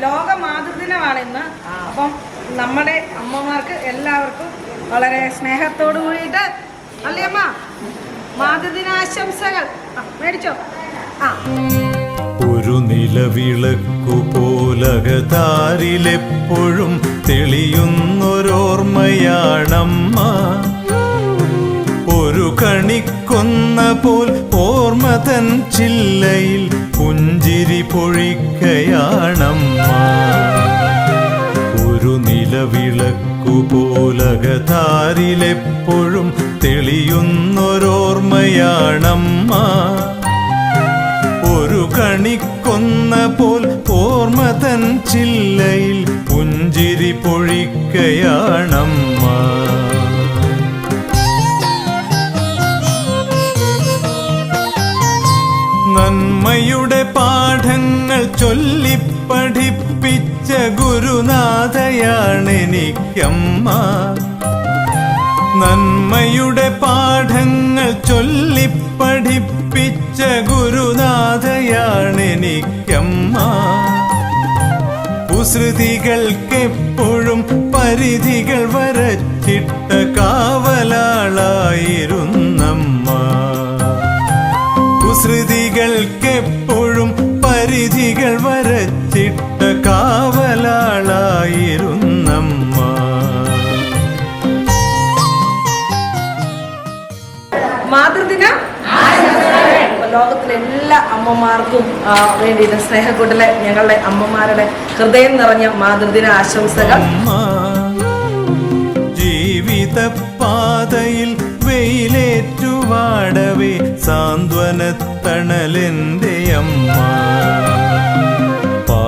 ലോക മാതൃദിനമാണ് ഇന്ന് അപ്പം നമ്മുടെ അമ്മമാർക്ക് എല്ലാവർക്കും വളരെ സ്നേഹത്തോടു കൂടിയിട്ട് അല്ലേ അമ്മ മാതൃദിനാശംസകൾ മേടിച്ചോ. ആ. ഒരു നിലവിളക്കു പോലകതാരിലെപ്പോഴും തെളിയുന്നൊരോർമ്മയാണമ്മ. ഒരു കണിക്കൊന്ന പോൽ ഓർമ്മതൻ ചില്ലയിൽ പുഞ്ചിരി പൊഴിക്കയാണമ്മ. നിലവിളക്കു പോലകതാരിലെപ്പോഴും തെളിയുന്നൊരോർമ്മയാണമ്മ. ഒരു കണിക്കൊന്ന പോൽ ഓർമ്മ തൻ ചില്ലയിൽ പുഞ്ചിരി പൊഴിക്കയാണമ്മ. നന്മയുടെ പാഠങ്ങൾ ചൊല്ലിപ്പഠിപ്പിച്ച ഗുരുനാഥയാണെനിക്കമ്മ. നന്മയുടെ പാഠങ്ങൾ ചൊല്ലിപ്പഠിപ്പിച്ച ഗുരുനാഥയാണെനിക്കമ്മ. കുസൃതികൾക്കെപ്പോഴും പരിധികൾ വരച്ചിട്ട കാവലാളായിരുന്നമ്മ. കുസൃതികൾക്കെപ്പോഴും പരിധികൾ വരച്ചിട്ട കാവലാളായിരുന്നമ്മ. മാതൃദിന. ലോകത്തിലെ എല്ലാ അമ്മമാർക്കും വേണ്ടി വേണ്ടിയിട്ട് സ്നേഹക്കൂട്ടിലെ ഞങ്ങളുടെ അമ്മമാരുടെ ഹൃദയം നിറഞ്ഞ മാതൃദിന ആശംസകൾ. അമ്മ ജീവിത പാതയിൽ വെയിലേറ്റുവാടവേ സാന്ത്വനത്തണലെന്റെ അമ്മ.